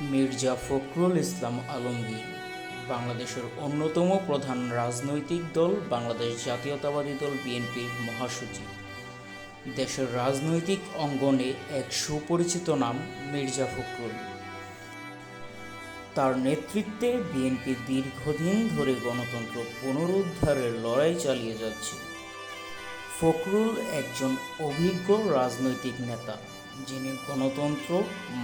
মির্জা ফখরুল ইসলাম আলমগীর, বাংলাদেশের অন্যতম প্রধান রাজনৈতিক দল, বাংলাদেশ জাতীয়তাবাদী দল বিএনপির মহাসচিব। দেশের রাজনৈতিক অঙ্গনে এক সুপরিচিত নাম মির্জা ফখরুল। তার নেতৃত্বে বিএনপি দীর্ঘদিন ধরে গণতন্ত্র পুনরুদ্ধারের লড়াই চালিয়ে যাচ্ছে। ফখরুল একজন অভিজ্ঞ রাজনৈতিক নেতা। যিনি গণতন্ত্র,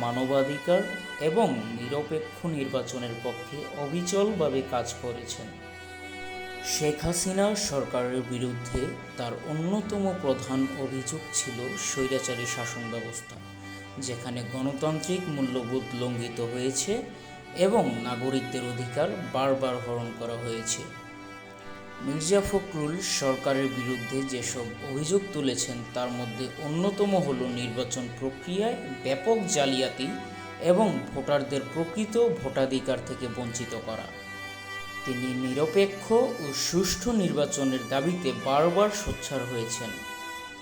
মানবাধিকার এবং নিরপেক্ষ নির্বাচনের পক্ষে অবিচলভাবে কাজ করেছেন। শেখ হাসিনা সরকারের বিরুদ্ধে তার অন্যতম প্রধান অভিযোগ ছিল স্বৈরাচারী শাসন ব্যবস্থা, যেখানে গণতান্ত্রিক মূল্যবোধ লঙ্ঘিত হয়েছে এবং নাগরিকদের অধিকার বারবার হরণ করা হয়েছে। মির্জা ফখরুল সরকারের বিরুদ্ধে যেসব অভিযোগ তুলেছেন, তার মধ্যে অন্যতম হল নির্বাচন প্রক্রিয়ায় ব্যাপক জালিয়াতি এবং ভোটারদের প্রকৃত ভোটাধিকার থেকে বঞ্চিত করা। তিনি নিরপেক্ষ ও সুষ্ঠু নির্বাচনের দাবিতে বারবার সোচ্ছার হয়েছেন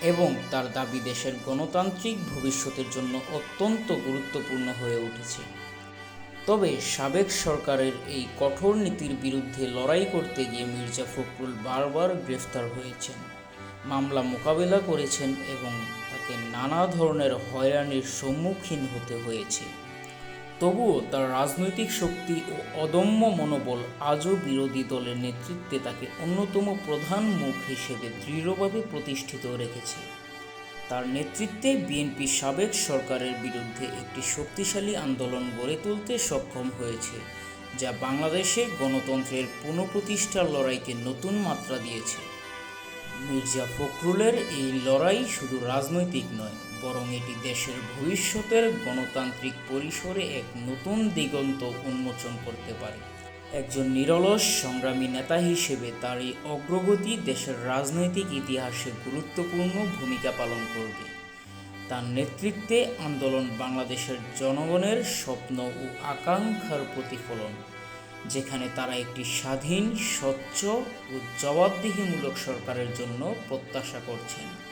এবং তার দাবি দেশের গণতান্ত্রিক ভবিষ্যতের জন্য অত্যন্ত গুরুত্বপূর্ণ হয়ে উঠেছে। তবে সাবেক সরকারের এই কঠোর নীতির বিরুদ্ধে লড়াই করতে গিয়ে মির্জা ফখরুল বারবার গ্রেফতার হয়েছেন। মামলা মোকাবেলা করেছেন এবং তাকে নানা ধরনের হয়রানির সম্মুখীন হতে হয়েছে। তবুও তার রাজনৈতিক শক্তি ও অদম্য মনোবল আজও বিরোধী দলের নেতৃত্বে তাকে অন্যতম প্রধান মুখ হিসেবে দৃঢ়ভাবে প্রতিষ্ঠিত রেখেছে। তার নেতৃত্বে বিএনপি সাবেক সরকারের বিরুদ্ধে একটি শক্তিশালী আন্দোলন গড়ে তুলতে সক্ষম হয়েছে, যা বাংলাদেশে গণতন্ত্রের পুনঃপ্রতিষ্ঠার লড়াইকে নতুন মাত্রা দিয়েছে। মির্জা ফখরুলের এই লড়াই শুধু রাজনৈতিক নয়, বরং এটি দেশের ভবিষ্যতের গণতান্ত্রিক পরিসরে এক নতুন দিগন্ত উন্মোচন করতে পারে। একজন নিরলস সংগ্রামী নেতা হিসেবে তার এই অগ্রগতি দেশের রাজনৈতিক ইতিহাসে গুরুত্বপূর্ণ ভূমিকা পালন করবে। তার নেতৃত্বে আন্দোলন বাংলাদেশের জনগণের স্বপ্ন ও আকাঙ্ক্ষার প্রতিফলন, যেখানে তারা একটি স্বাধীন, স্বচ্ছ ও জবাবদিহিমূলক সরকারের জন্য প্রত্যাশা করছেন।